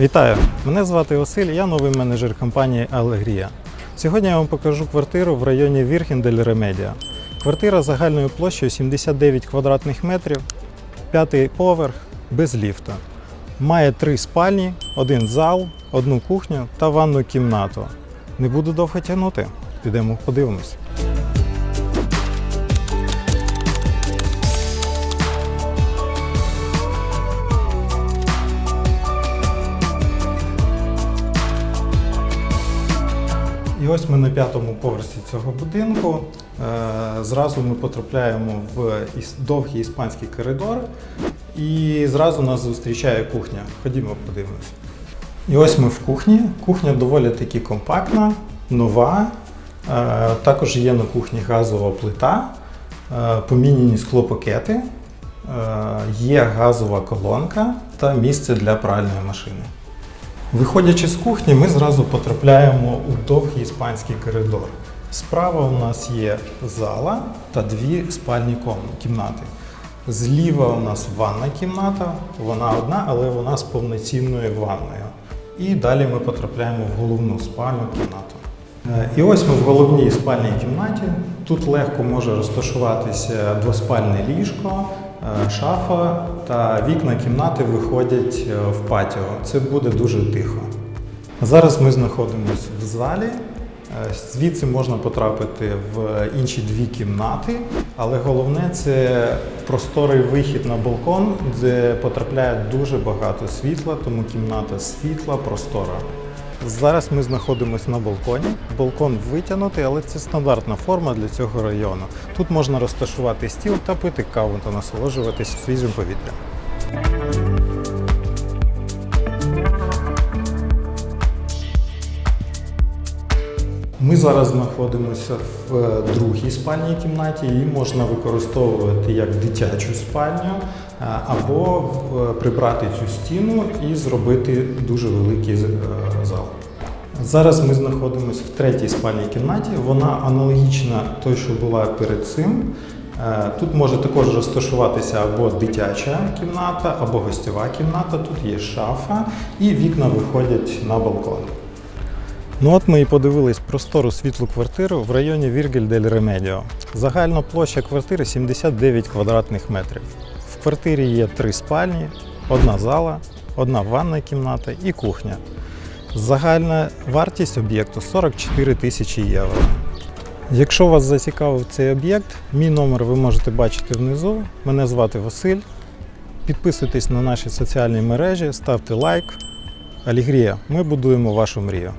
Вітаю! Мене звати Василь, я новий менеджер компанії Алегрія. Сьогодні я вам покажу квартиру в районі Вірхін дель Ремедіа. Квартира загальною площею 79 квадратних метрів, п'ятий поверх без ліфта. Має три спальні, один зал, одну кухню та ванну кімнату. Не буду довго тягнути. Підемо подивимось. І ось ми на п'ятому поверсі цього будинку. Е, Зразу ми потрапляємо в довгий іспанський коридор, і зразу нас зустрічає кухня. Ходімо, подивимось. І ось ми в кухні. Кухня доволі таки компактна, нова. Е, Також є на кухні газова плита, е, поміняні склопакети, є газова колонка та місце для пральної машини. Виходячи з кухні, ми зразу потрапляємо у довгий іспанський коридор. Справа у нас є зала та дві спальні кімнати. Зліва у нас ванна кімната, вона одна, але вона з повноцінною ванною. І далі ми потрапляємо в головну спальну кімнату. Е, І ось ми в головній спальній кімнаті. Тут легко може розташуватися двоспальне ліжко, шафа та вікна кімнати виходять е, в патіо. Це буде дуже тихо. Зараз ми знаходимося в залі. Е, Звідси можна потрапити в інші дві кімнати, але головне це просторий вихід на балкон, де потрапляє дуже багато світла, тому кімната світла, простора. Зараз ми знаходимося на балконі. Балкон витягнутий, але це стандартна форма для цього району. Тут можна розташувати стіл та пити каву та насолоджуватись свіжим повітрям. Ми зараз знаходимося в е, другій спальній кімнаті. Її можна використовувати як дитячу спальню або е, прибрати цю стіну і зробити дуже великий е, зал. Зараз ми знаходимося в третій спальній кімнаті. Вона аналогічна той, що була перед цим. Е, Тут може також розташуватися або дитяча кімната, або гостьова кімната. Тут є шафа і вікна виходять на балкон. Ну от ми і подивились простору світлу квартиру в районі Віргель дель Ремедіо. Загальна площа квартири 79 квадратних метрів. В квартирі є три спальні, одна зала, одна ванна кімната і кухня. Загальна вартість об'єкту 44 тисячі євро. Якщо вас зацікавив цей об'єкт, мій номер ви можете бачити внизу. Мене звати Василь. Підписуйтесь на наші соціальні мережі, ставте лайк. Алігрія, ми будуємо вашу мрію.